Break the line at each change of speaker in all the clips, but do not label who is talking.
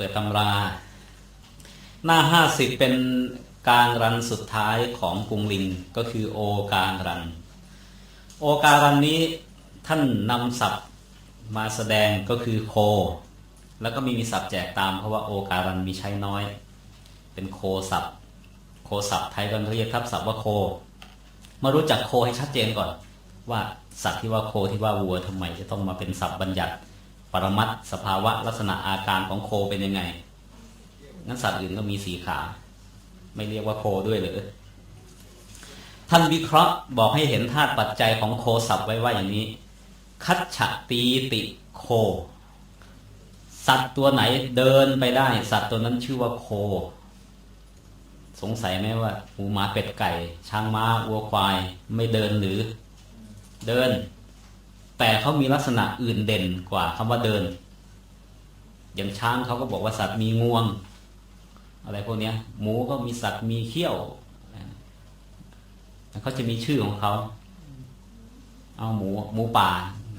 ปิดตำรา หน้าห้าสิบเป็นการรันสุดท้ายของกรุงลิงก็คือโอการรัน โอการันนี้ท่านนำศัพท์มาแสดงก็คือโค แล้วก็มีมีศัพท์แจกตามเพราะว่าโอการันมีใช้น้อย เป็นโคศัพท์ โคศัพท์ไทยก็เรียกทับศัพท์ว่าโค มารู้จักโคให้ชัดเจนก่อน ว่าสัตว์ที่ว่าโคที่ว่าวัวทำไมจะต้องมาเป็นศัพท์บัญญัติ ปรมัตสภาวะลักษณะอาการของโคเป็นยังไงงั้นสัตว์อื่นก็มีสีขา ไม่เรียกว่าโคด้วยหรือท่านวิเคราะห์บอกให้เห็นธาตุปัจจัยของโคศัพท์ไว้ว่าอย่างนี้ คัจฉตีติโค สัตว์ตัวไหนเดินไปได้ สัตว์ตัวนั้นชื่อว่าโค สงสัยไหมว่าหมูหมาเป็ดไก่ ช้างม้าวัวควาย ไม่เดินหรือ เดิน แต่เขามีลักษณะอื่นเด่นกว่าคำว่าเดิน อย่างช้างเขาก็บอกว่าสัตว์มีงวง อะไรพวกนี้ยหมูก็มีสัตว์มีเขี้ยวเขาจะมีชื่อของเขา เอาหมูหมูป่า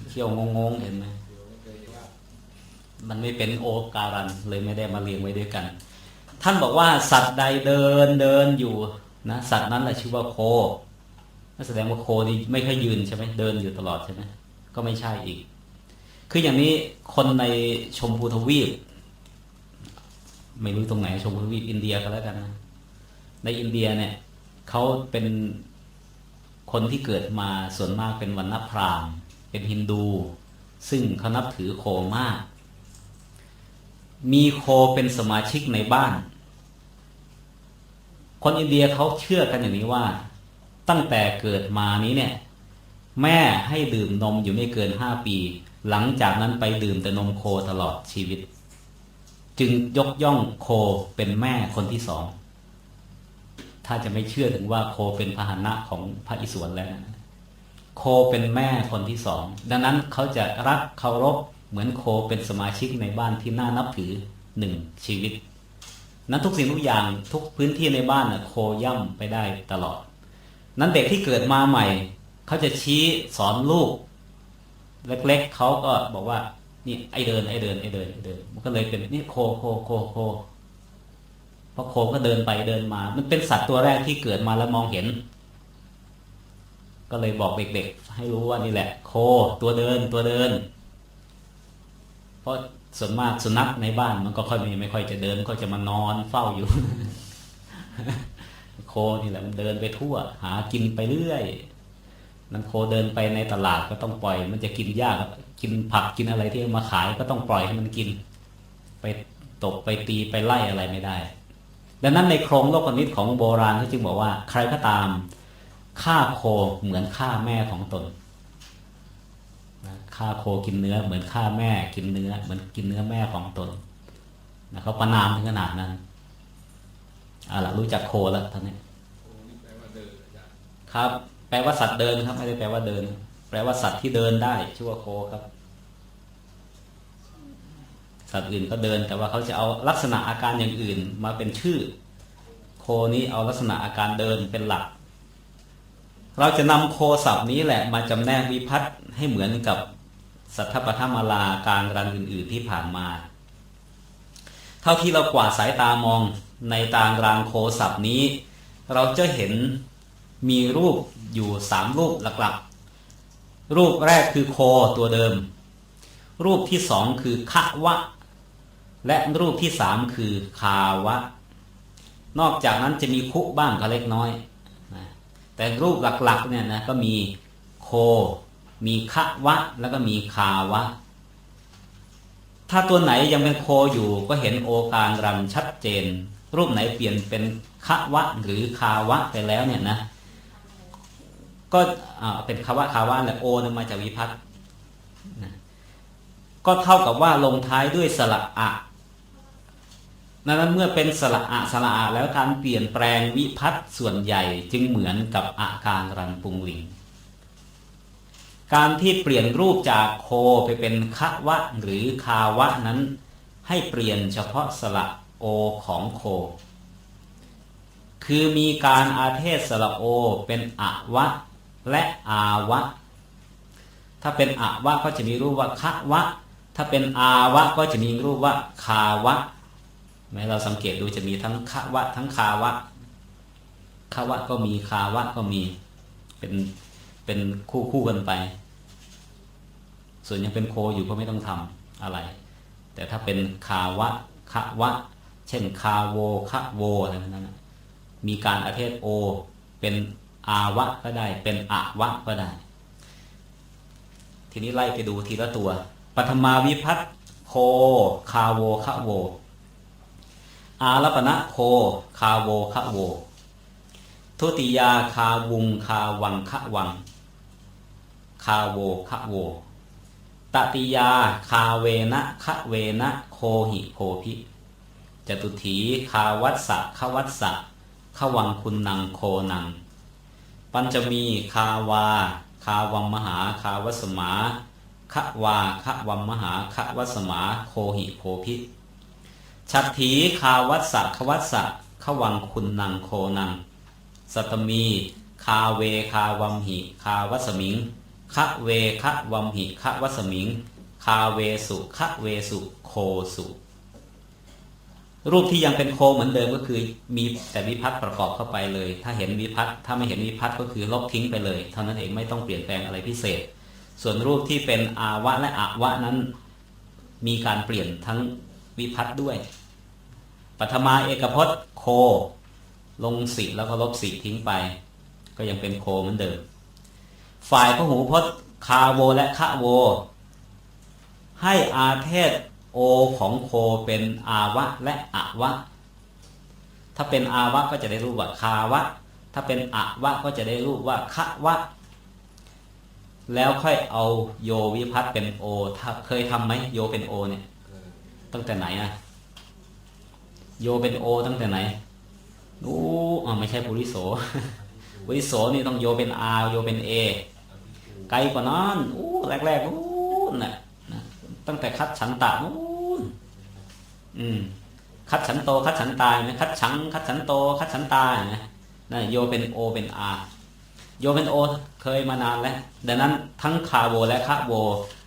เขี้ยวงงๆเห็นไหมมันไม่เป็นโอการันเลยไม่ได้มาเรียงไว้ด้วยกัน ท่านบอกว่าสัตว์ใดเดินเดินอยู่นะสัตว์นั้นแหละชื่อว่าโคแสดงว่าโคนี่ไม่ค่อยยืนใช่ไหมเดินอยู่ตลอดใช่ไหม ก็ไม่ใช่อีก คืออย่างนี้คนในชมพูทวีป ไม่รู้ตรงไหนชมพูทวีปอินเดียก็แล้วกันนะ ในอินเดียเนี่ยเขาเป็นคนที่เกิดมาส่วนมากเป็นวันณพราหมณ์เป็นฮินดู ซึ่งเขานับถือโคมาก มีโคเป็นสมาชิกในบ้าน คนอินเดียเขาเชื่อกันอย่างนี้ว่า ตั้งแต่เกิดมานี้เนี่ย แม่ให้ดื่มนมอยู่ไม่เกินห้าปี หลังจากนั้นไปดื่มแต่นมโคตลอดชีวิต จึงยกย่องโคเป็นแม่คนที่สอง ถ้าจะไม่เชื่อถึงว่าโคเป็นพาหนะของพระอิศวรแล้วโคเป็นแม่คนที่สอง ดังนั้นเขาจะรักเคารพเหมือนโคเป็นสมาชิกในบ้านที่น่านับถือหนึ่งชีวิต นั้นทุกสิ่งทุกอย่างทุกพื้นที่ในบ้านน่ะโคย่ำไปได้ตลอด นั้นเด็กที่เกิดมาใหม่ เขาจะชี้สอนลูก เล็ก ๆเขาก็บอกว่า นี่ไอเดินไอเดินไอเดินไอเดิน มันก็เลยเป็นนี่โคโคโคโคเพราะโคก็เดินไปเดินมา มันเป็นสัตว์ตัวแรกที่เกิดมาแล้วมองเห็น ก็เลยบอกเด็กๆ ให้รู้ว่านี่แหละ โคตัวเดินตัวเดิน เพราะส่วนมากสุนัขในบ้านมันก็ค่อยม่ไม่ค่อยจะเดินก็จะมานอนเฝ้าอยู่ โคนี่แหละมันเดินไปทั่ว หากินไปเรื่อย นันโคเดินไปในตลาดก็ต้องปล่อย มันจะกินหญ้ากินผักกินอะไรที่เอามาขายก็ต้องปล่อยให้มันกิน ไปตบไปตีไปไล่อะไรไม่ได้ ดังนั้นในโครงโลกนิตของโบราณเขาจึงบอกว่า ใครก็ตามฆ่าโคเหมือนฆ่าแม่ของตนฆ่าโคกินเนื้อ เหมือนฆ่าแม่กินเนื้อ เหมือนกินเนื้อแม่ของตนนะเขาประนามถึงขนาดนั้นเอาล่ะรู้จักโคแล้วท่านนี้ครับ แปลว่าสัตว์เดินครับ ไม่ได้แปลว่าเดิน แปลว่าสัตว์ที่เดินได้ชื่อว่าโคครับ สัตว์อื่นก็เดิน แต่ว่าเขาจะเอาลักษณะอาการอย่างอื่น มาเป็นชื่อ โคนี้เอาลักษณะอาการเดินเป็นหลัก เราจะนำโคศัพท์นี้แหละมาจำแนกวิพัฒน์ให้เหมือนกับสัทธปธรรมลาการรันอื่น ๆที่ผ่านมา เท่าที่เรากวาดสายตามองในตารางโคศัพท์นี้ เราจะเห็นมีรูป อยู่สามรูปหลักๆ รูปแรกคือโคตัวเดิม รูปที่สองคือคะวะ และรูปที่สามคือคาวะ นอกจากนั้นจะมีคุบ้างก็เล็กน้อยนะแต่รูปหลักๆเนี่ยนะก็มีโค มีคะวะ แล้วก็มีคาวะ ถ้าตัวไหนยังเป็นโคอยู่ก็เห็นโอการรันชัดเจน รูปไหนเปลี่ยนเป็นคะวะหรือคาวะไปแล้วเนี่ยนะ ก็เป็นคาวะคาวะแหละโอนมาจากวิพัฒน์นะก็เท่ากับว่าลงท้ายด้วยสระอะนั้นเมื่อเป็นสระอะสระอะแล้วการเปลี่ยนแปลงวิพัฒน์ส่วนใหญ่จึงเหมือนกับอาการรันปุงลิง การที่เปลี่ยนรูปจากโคไปเป็นคะวะหรือคาวะนั้น ให้เปลี่ยนเฉพาะสระโอของโค คือมีการอาเทศสระโอเป็นอะวะ และอาวะ ถ้าเป็นอะวะก็จะมีรูปว่าคะวะ ถ้าเป็นอาวะก็จะมีรูปว่าคาวะ แม้เราสังเกตดูจะมีทั้งขะวะ ทั้งคาวะขะวะก็มีคาวะก็มีเป็นเป็นคู่คู่กันไป ส่วนยังเป็นโคอยู่ก็ไม่ต้องทำอะไร แต่ถ้าเป็นคาวะคะวะ เช่นคาโวคะโวอะไรแบบนั้นมีการอาเทศโอเป็น อาวะก็ได้ เป็นอะวะก็ได้ ทีนี้ไล่ไปดูทีละตัวปฐมาวิพัตโคคาโวคะโว อารัปณะโคคาโวคะโว ทุติยาคาวุงคาวังคะวัง คาโวคะโว ตติยาคาเวนะคะเวนะโคหิโคพิจตุถีคาวัสสะควัสสะควังคุณนังโคนัง ปัญจมีคาวา คาวัมมหาคาวัสมาคะวาคะวัมมหาคะวัสมาโคหิโคพิชัตถีคาวัสสะควัสสะคะวังคุณนังโคนังสัตมี คาเวคาวัมหิ คาวัสมิงคะเวคะวัมหิคะวัสมิง คาเวสุคะเวสุโคสุ รูปที่ยังเป็นโคเหมือนเดิมก็คือมีแต่วิพัตน์ประกอบเข้าไปเลย ถ้าเห็นวิพัตน์ถ้าไม่เห็นวิพัตน์ก็คือลบทิ้งไปเลย เท่านั้นเองไม่ต้องเปลี่ยนแปลงอะไรพิเศษ ส่วนรูปที่เป็นอาวะและอะวะนั้น มีการเปลี่ยนทั้งวิพัตน์ด้วยปัทมาเอกพจน์โค ลงสีแล้วก็ลบสีทิ้งไป ก็ยังเป็นโคเหมือนเดิม ฝ่ายพระหูพจน์คาโวและคะโว ให้อาเทศ โอของโคเป็นอาวะและอะวะ ถ้าเป็นอาวะก็จะได้รูปว่าคาวะ ถ้าเป็นอะวะก็จะได้รูปว่าคะวะ แล้วค่อยเอาโยวิพัตเป็นโอเคยทำไหมโยเป็นโอเนี่ยตั้งแต่ไหนอะโยเป็นโอตั้งแต่ไหนนู้อ๋อไม่ใช่ปุริโสปุริโสนี่ต้องโยเป็นอาโยเป็นเอไกลกว่านั้นอู้แรกๆนู้นน่นะ ตั้งแต่คัดฉันตะนู้นอืม คัดฉันโต คัดฉันตายนะคัดฉัง คัดฉันโต คัดฉันตายนะนะโยเป็นโอเป็นอาโยเป็นโอเคยมานานแล้ว ดังนั้นทั้งคาโวและคะโว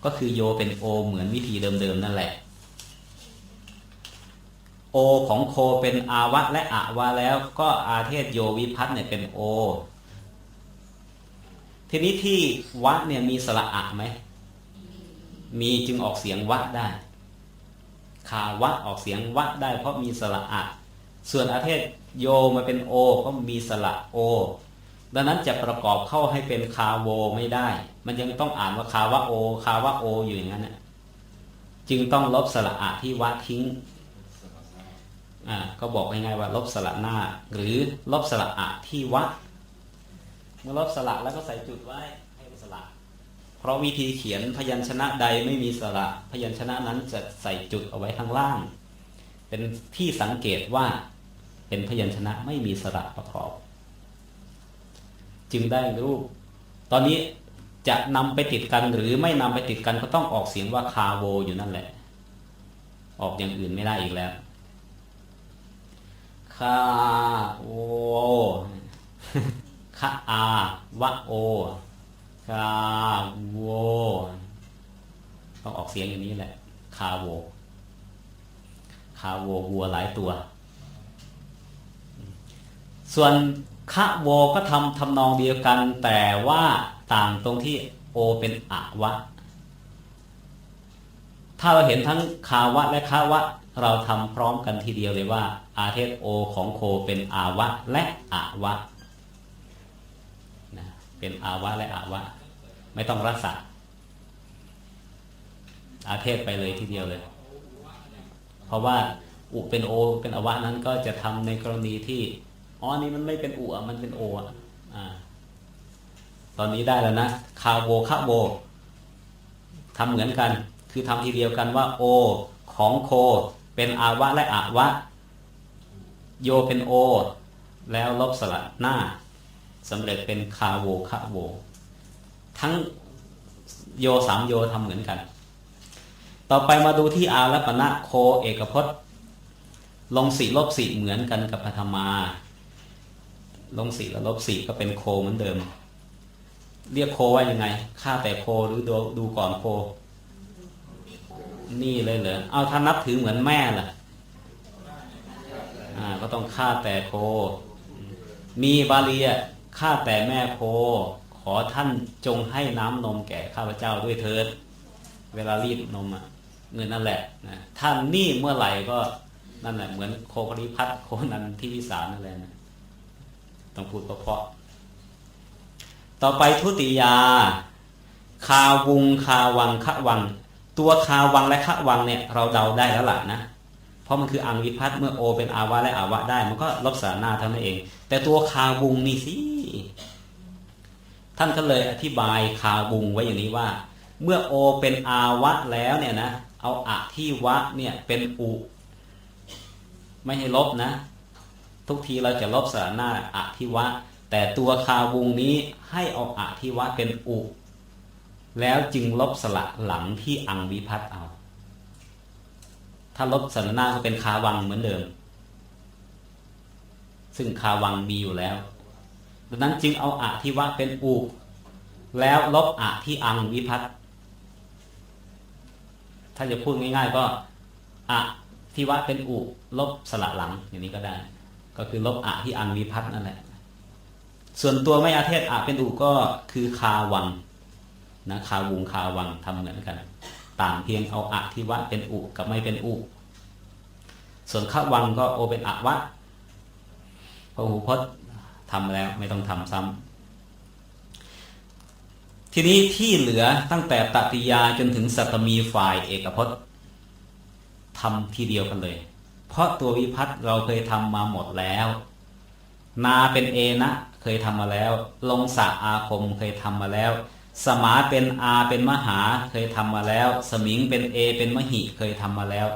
ก็คือโยเป็นโอเหมือนวิธีเดิมๆนั่นแหละ โอของโคเป็นอาวะและอะวะแล้วก็อาเทศโยวิพัตเนี่ยเป็นโอ ทีนี้ที่วะเนี่ยมีสระอะไหม มีจึงออกเสียงวะได้ คาวะออกเสียงวะได้ เพราะมีสระอะ ส่วนอาเทศโยมาเป็นโอก็มีสระโอ ดังนั้นจะประกอบเข้าให้เป็นคาโวไม่ได้ มันยังต้องอ่านว่าคาวะโอ คาวะโออยู่อย่างนั้นน่ะจึงต้องลบสระอะที่วะทิ้งอ่าก็บอกง่ายๆว่าลบสระหน้า หรือลบสระอะที่วะเมื่อลบสระแล้วก็ใส่จุดไว้ เพราะวิธีเขียนพยัญชนะใดไม่มีสระพยัญชนะนั้นจะใส่จุดเอาไว้ข้างล่าง เป็นที่สังเกตว่าเป็นพยัญชนะไม่มีสระประกอบ จึงได้รูป ตอนนี้จะนำไปติดกันหรือไม่นำไปติดกันก็ต้องออกเสียงว่าคาโวอยู่นั่นแหละ ออกอย่างอื่นไม่ได้อีกแล้วคาโวคะอาวะโอ คาโว ต้องออกเสียงอย่างนี้แหละ คาโว คาโววัวหลายตัว ส่วนคะโวก็ทำทำนองเดียวกัน แต่ว่าต่างตรงที่โอเป็นอะวะ ถ้าเราเห็นทั้งคาวะและคะวะ เราทำพร้อมกันทีเดียวเลยว่า อาเทศโอของโคเป็นอาวะและอะวะ เป็นอาวะและอะวะ ไม่ต้องรักษาอาเทศไปเลยทีเดียวเลย เพราะว่าอุเป็นโอ เป็นอวะนั้นก็จะทำในกรณีที่อ๋อนี่มันไม่เป็นอุอะมันเป็นโออะอ่าตอนนี้ได้แล้วนะคาโวคะโวทำเหมือนกัน คือทำทีเดียวกันว่า โอ ของโค เป็นอาวะและอะวะ โยเป็นโอ แล้วลบสระหน้า สำเร็จเป็นคาโวคะโว ทั้งโยสามโยทำเหมือนกัน ต่อไปมาดูที่อารัปณะโคเอกพจน์ ลงสีลบสีเหมือนกันกับพัทมา ลงสีและลบสีก็เป็นโคเหมือนเดิม เรียกโคว่ายังไงฆ่าแต่โคหรือดูดูก่อนโค นี่เลยเหรอเอาถ้านับถือเหมือนแม่ล่ะอ่าก็ต้องฆ่าแต่โค มีบาลีอะ ฆ่าแต่แม่โค ขอท่านจงให้น้ำนมแก่ข้าพเจ้าด้วยเถิด เวลารีดนมอะเงินนั่นแหละนะท่านนี่เมื่อไหร่ก็นั่นแหละเหมือนโคปริพัฒโคนันที่วิสารนั่นแหละนะต้องพูดเพราะๆต่อไปทุติยา คาวุงคาวังคะวัง ตัวคาวังและคะวังเนี่ยเราเดาได้แล้วล่ะนะ เพราะมันคืออังวิพัฒน์เมื่อโอเป็นอาวะและอาวะได้ มันก็ลบสาหน้าเท่านั้นเอง แต่ตัวคาวุงนี่สิท่านก็เลยอธิบายคาวุงไว้อย่างนี้ว่า เมื่อโอเป็นอาวะแล้วเนี่ยนะเอาอะที่วะเนี่ยเป็นอุไม่ให้ลบนะ ทุกทีเราจะลบสาหน้าอะที่วะ แต่ตัวคาวุงนี้ให้เอาอะที่วะเป็นอุแล้วจึงลบสระหลังที่อังวิพัฒน์เอา ถ้าลบสระหน้าก็เป็นคาวังเหมือนเดิม ซึ่งคาวังมีอยู่แล้ว ดังนั้นจึงเอาอะที่วะเป็นอุแล้วลบอะที่อังวิพัฒน์ถ้าจะพูดง่าย ๆ ก็อะที่วะเป็นอุลบสระหลังอย่างนี้ก็ได้ ก็คือลบอะที่อังวิพัฒน์นั่นแหละ ส่วนตัวไม่อาเทศอะเป็นอุก็คือคาวังนะคาวุงคาวังทำเหมือนกัน ต่างเพียงเอาอะที่วะเป็นอุกับไม่เป็นอุ ส่วนขวังก็โอเป็นอะวะพระหูพจน์ทำแล้วไม่ต้องทำซ้ำทีนี้ที่เหลือตั้งแต่ตติยาจนถึงสัตมีฝ่ายเอกพจน์ทำทีเดียวกันเลย เพราะตัววิพัตน์เราเคยทำมาหมดแล้ว นาเป็นเอนะเคยทำมาแล้ว ลงสะอาคมเคยทำมาแล้ว สมาเป็นอาเป็นมหาเคยทำมาแล้ว สมิงเป็นเอเป็นมหิเคยทำมาแล้ว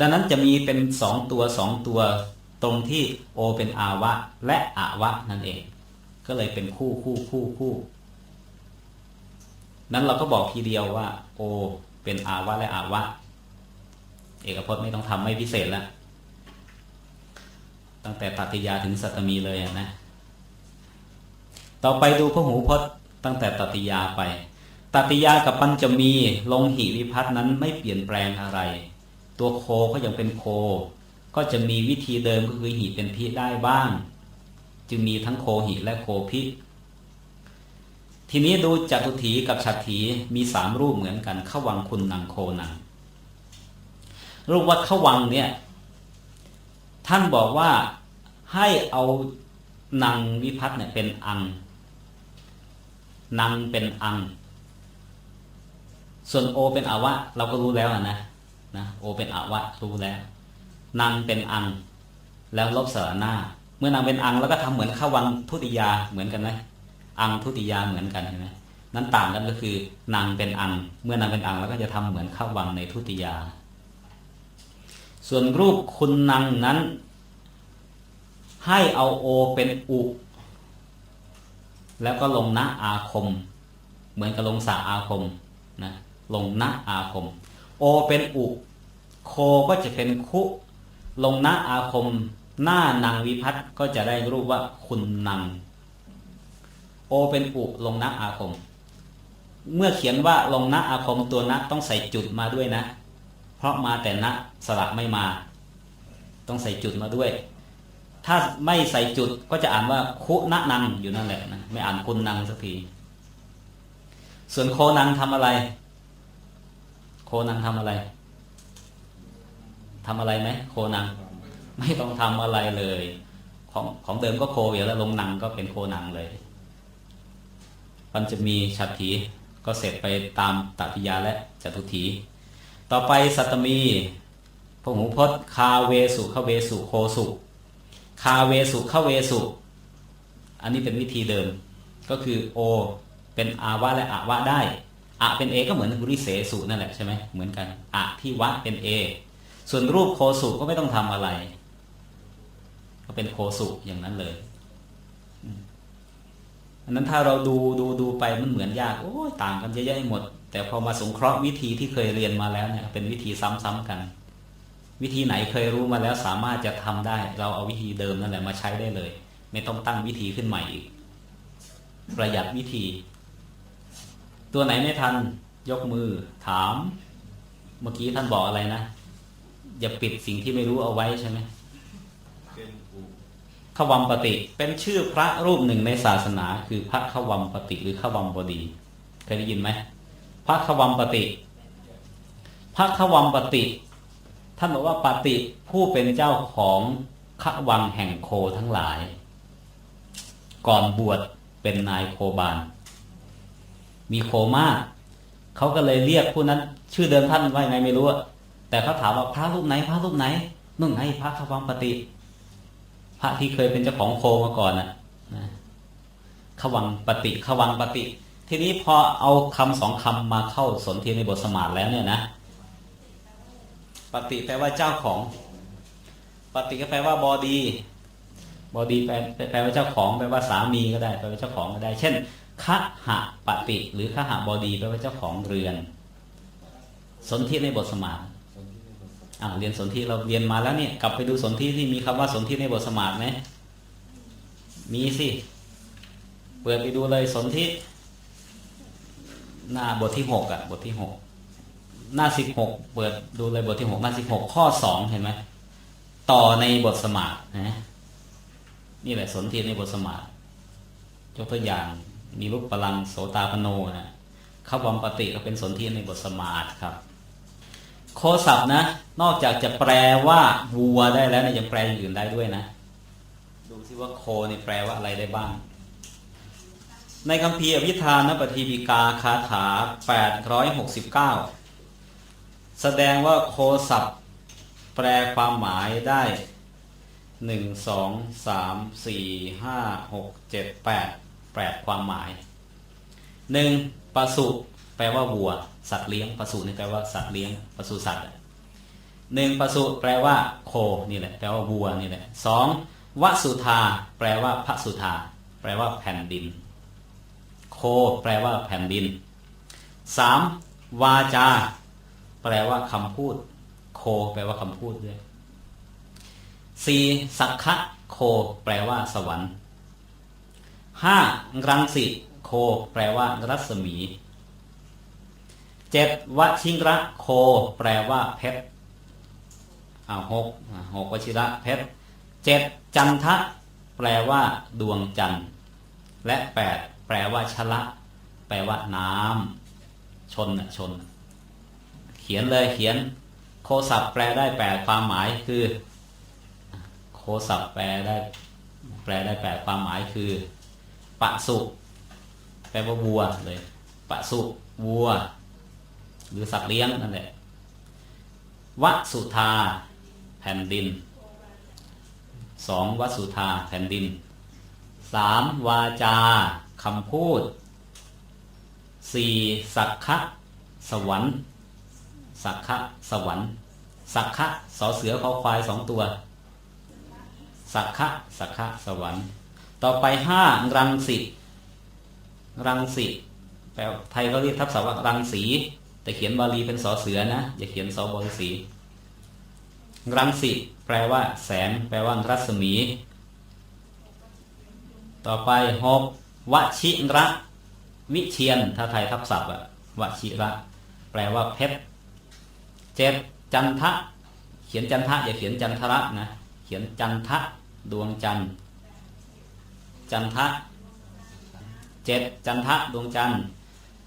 ดังนั้นจะมีเป็นสองตัวสองตัว ตรงที่โอเป็นอาวะ และอาวะนั่นเอง ก็เลยเป็นคู่คู่คู่คู่ นั้นเราก็บอกทีเดียวว่า โอ เป็นอาวะและอาวะ เอกพจน์ไม่ต้องทำไม่พิเศษแล้วตั้งแต่ตัติยาถึงสัตมีเลยนะ ต่อไปดูพหูพจน์ ตั้งแต่ตติยาไป ตติยากับปัญจมีลงหิวิพัฒน์นั้นไม่เปลี่ยนแปลงอะไร ตัวโคก็ยังเป็นโค ก็จะมีวิธีเดิมก็คือหิเป็นพิได้บ้าง จึงมีทั้งโคหิและโคพิ ทีนี้ดูจตุถีกับฉัตถีมีสามรูปเหมือนกันขวังคุณนังโคนังรูปวัดขวังเนี่ยท่านบอกว่าให้เอานังวิพัฒน์เนี่ยเป็นอัง นังเป็นอัง ส่วนโอเป็นอาวะ เราก็รู้แล้วนะนะโอเป็นอาวะรู้แล้วนางเป็นอัง แล้วลบสระหน้า เมื่อนางเป็นอังแล้วก็ทำเหมือนข้าวังทุติยาเหมือนกันไหมอังทุติยาเหมือนกันใช่ไหมนั้นต่างกันก็คือนางเป็นอัง เมื่อนางเป็นอังแล้วก็จะทำเหมือนข้าวังในทุติยา ส่วนรูปคุณนางนั้น ให้เอาโอเป็นอุ แล้วก็ลงนะอาคม เหมือนกับลงสาอาคมนะลงนะอาคม โอเป็นอุ โคก็จะเป็นคุ ลงนะอาคม หน้านางวิพัฒน์ก็จะได้รูปว่าคุณนางโอเป็นอุลงนะอาคม เมื่อเขียนว่าลงนะอาคมตัวนะต้องใส่จุดมาด้วยนะ เพราะมาแต่นะสระไม่มา ต้องใส่จุดมาด้วย ถ้าไม่ใส่จุดก็จะอ่านว่าคุณนังอยู่นั่นแหละนะไม่อ่านคุณนังสักที ส่วนโคนังทำอะไร โคนังทำอะไรทำอะไรไหมโคนัง ไม่ต้องทำอะไรเลย ของของเดิมก็โคอยู่แล้วลงนังก็เป็นโคนังเลยมันจะมีฉัตรถีก็เสร็จไปตามตติยาและจตุถี ต่อไปสัตตมีพหูพจน์คาเวสุขเวสุโคสุ คาเวสุขเวสุ อันนี้เป็นวิธีเดิม ก็คือโอเป็นอาวะและอาวะได้อะเป็นเอก็เหมือนบุริเสสุนั่นแหละใช่ไหมเหมือนกันอะที่วะเป็นเอส่วนรูปโคสุก็ไม่ต้องทำอะไร ก็เป็นโคสุอย่างนั้นเลยอันนั้นถ้าเราดูดูดูไปมันเหมือนยากโอ้ยต่างกันเยอะแยะหมด แต่พอมาสงเคราะห์วิธีที่เคยเรียนมาแล้วเนี่ยเป็นวิธีซ้ำๆกัน วิธีไหนเคยรู้มาแล้วสามารถจะทำได้ เราเอาวิธีเดิมนั่นแหละมาใช้ได้เลย ไม่ต้องตั้งวิธีขึ้นใหม่อีก ประหยัดวิธี ตัวไหนไม่ทัน ยกมือถาม เมื่อกี้ท่านบอกอะไรนะ อย่าปิดสิ่งที่ไม่รู้เอาไว้ใช่ไหม
เป็น
ขวัมปติ เป็นชื่อพระรูปหนึ่งในศาสนา คือพระขวัมปติ หรือขวัมบดีเคยได้ยินไหมพระขวัมปติพระขวัมปติ ท่านบอกว่าปฏิผู้เป็นเจ้าของขวังแห่งโคทั้งหลาย ก่อนบวชเป็นนายโคบาลมีโคมากเขาก็เลยเรียกผู้นั้น ชื่อเดิมท่านว่าไงไม่รู้แต่เขาถามว่าพระรูปไหน พระรูปไหนนุ่งไงพระขวังปฏิพระที่เคยเป็นเจ้าของโคมาก่อนน่ะนะขวังปฏิขวังปฏิทีนี้พอเอาคำสองคำมาเข้าสนธิในบทสมาธิแล้วเนี่ยนะ ปฏิแปลว่าเจ้าของ ปฏิก็แปลว่าบอดี บอดีแปลแปลว่าเจ้าของแปลว่าสามีก็ได้แปลว่าเจ้าของก็ได้ เช่นคหะปฏิหรือคหะบอดีแปลว่าเจ้าของเรือน สนธิในบทสมาธิอ่าเรียนสนธิเราเรียนมาแล้วเนี่ยกลับไปดูสนธิที่มีคำว่าสนธิในบทสมาธิไหมมีสิเปิดไปดูเลยสนธิหน้าบทที่หกอะ บทที่หก หน้าสิบหกเปิดดูเลยบทที่หกหน้าสิบหกข้อสองเห็นไหมต่อในบทสมาธินะนี่แหละสนธิในบทสมาธิยกตัวอย่างมีรูปพลังโสตาปโนนะขวัมปฏิก็เป็นสนธิในบทสมาธิครับ โคศัพท์นะ นอกจากจะแปลว่าวัวได้แล้วเนี่ยยังแปลอย่างอื่นได้ด้วยนะ ดูซิว่าโคนี่แปลว่าอะไรได้บ้าง ในคัมภีร์อภิธานปฏิปิกาคาถา 869 แสดงว่าโคศัพท์ แปลความหมายได้หนึ่งสองสามสี่ห้าหกเจ็ดแปดแปดความหมายหนึ่งปศุแปลว่าวัว สัตว์เลี้ยงปศุนี่แปลว่าสัตว์เลี้ยงปศุสัตว์หนึ่งปศุแปลว่า โคนี่แหละแปลว่าวัวนี่แหละสองวสุธาแปลว่าพระสุธาแปลว่าแผ่นดิน โค แปลว่าแผ่นดินสามวาจา แปลว่าคำพูด โค แปลว่าคำพูดด้วยสี่สักขะโค แปลว่า สวรรค์ห้ารังสิโค แปลว่า รัศมีเจ็ดวชิงระโค แปลว่า เพชรอ้าหกหกวชิระเพชรเจ็ดจันทะ แปลว่า ดวงจันทร์ และแปดแปลว่าชละ แปลว่า น้ำชนน่ะชน ขียนเลยเขียนโคศัพท์แปลได้แปดความหมายคือ โคศัพท์แปลได้ แปลได้แปดความหมายคือ ปะสุ แปลว่าวัวเลยปะสุวัว หรือสัตว์เลี้ยงนั่นแหละวสุธาแผ่นดินสองวสุธาแผ่นดินสามวาจาคำพูดสี่สักขะสวรรค์ สักขะสวรรค์ สักขะสอเสือขอควายสองตัว สักขะสักขะสวรรค์ ต่อไปห้ารังสิรังสิแปลไทยเขาเรียกทับศัพท์ว่ารังสี แต่เขียนบาลีเป็นสอเสือนะ อย่าเขียนสอบอสี รังสิแปลว่า แสงแปลว่ารัศมี ต่อไปหกวชิระวิเชียนถ้าไทยทับศัพท์อะวชิระ แปลว่าเพชร เจ็ดจันทะ เขียนจันทะอย่าเขียนจันทระนะ เขียนจันทะดวงจันทร์จันทะเจ็ดจันทะดวงจันทร์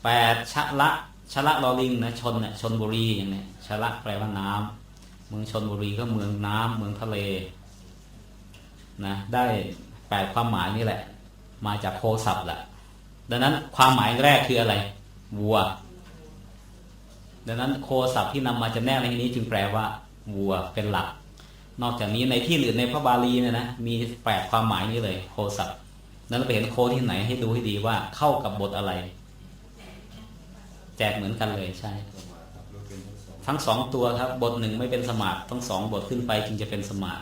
แปดชะละชะละลอลิงนะชนเนี่ยชนบุรีอย่างเนี้ยชะละแปลว่าน้ำเมืองชนบุรีก็เมืองน้ำเมืองทะเลนะได้แปดความหมายนี่แหละ มาจากโคศัพท์แหละดังนั้นความหมายแรกคืออะไรวัว ดังนั้นโคศัพท์ที่นำมาจำแนกในที่นี้จึงแปลว่าวัวเป็นหลัก นอกจากนี้ในที่อื่นในพระบาลีเนี่ยนะมีแปดความหมายนี้เลยโคศัพท์นั้นเราไปเห็นโคที่ไหนให้ดูให้ดีว่าเข้ากับบทอะไร แจกเหมือนกันเลยใช่ ทั้งสองตัวครับบทหนึ่งไม่เป็นสมาธิทั้งสองบทขึ้นไปจึงจะเป็นสมาธิ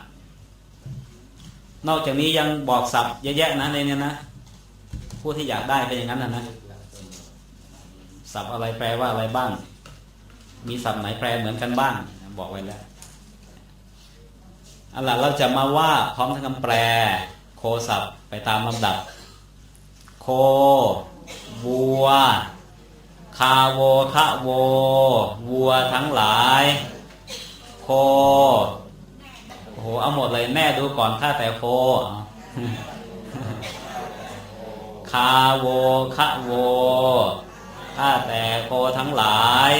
นอกจากนี้ยังบอกศัพท์เยอะแยะนะในเนี้ยนะผู้ที่อยากได้เป็นอย่างนั้นนะนะศัพท์อะไรแปลว่าอะไรบ้าง มีศัพท์ไหนแปลเหมือนกันบ้างบอกไว้แล้วเอาล่ะเราจะมาว่าพร้อมทั้งคำแปล โคศัพท์ไปตามลำดับ โควัว คาโวคะโว วัวทั้งหลาย โคโอ้โหเอาหมดเลยแม่ดูก่อนข้าแต่โคคาโวคะโวข้าแต่โคทั้งหลาย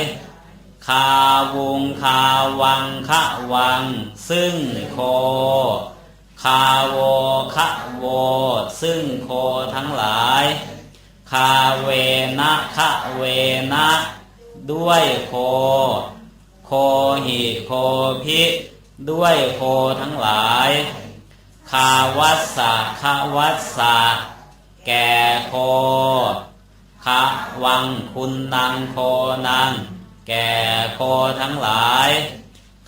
คาวงคาวังคะวัง ซึ่งโค คาโวคะโว ซึ่งโคทั้งหลาย คาเวนะคะเวนะ ด้วยโค โคหิโคพิด้วยโคทั้งหลาย คาวัสสะคาวัสสะแก่โคคะวังคุณนางโคนาง แก่โคทั้งหลาย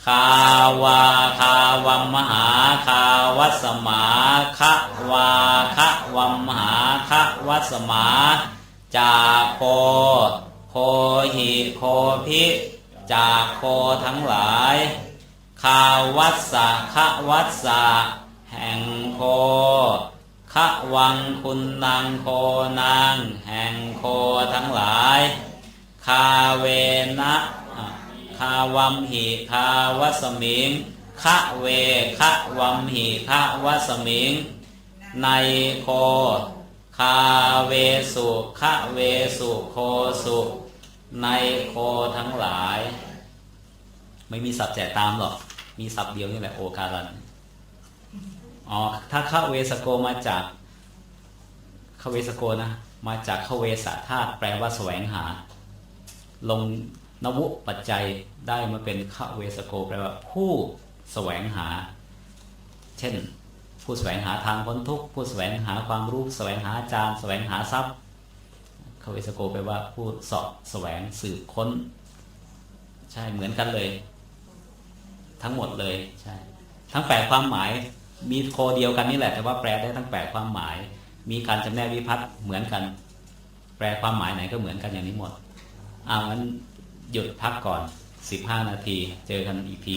คาวาคาวัมมหาคาวัสมาคะวาคะวัมมหาคะวัสมาจากโคโคหิโคพิจากโคทั้งหลายคาวัสสะคะวัสสะแห่งโคคะวังคุณนางโคนางแห่งโคทั้งหลาย คาเวนะคาวัมหิคาวัสมิงคะเวคะวัมหิคะวัสมิงในโค คาเวสุคะเวสุโคสุในโคทั้งหลาย ไม่มีศัพท์แจกตามหรอก มีศัพท์เดียวนี่แหละโอการันอ๋อถ้าคะเวสโกมาจากคะเวสโกนะ มาจากคะเวสธาตุแปลว่าแสวงหา ลงนวุปัจจัยได้มาเป็นคะเวสโกแปลว่าผู้แสวงหา เช่น ผู้แสวงหาทางพ้นทุกข์ผู้แสวงหาความรู้แสวงหาอาจารย์แสวงหาทรัพย์คะเวสโกแปลว่าผู้สอบแสวงสืบค้น ใช่เหมือนกันเลย ทั้งหมดเลยใช่ทั้งแปดความหมายมีโคเดียวกันนี่แหละ แต่ว่าแปลได้ทั้งแปดความหมาย มีการจำแนกวิพัฒน์เหมือนกัน แปลความหมายไหนก็เหมือนกันอย่างนี้หมด อ่างั้นหยุดพักก่อน 15 นาที เจอกันอีพี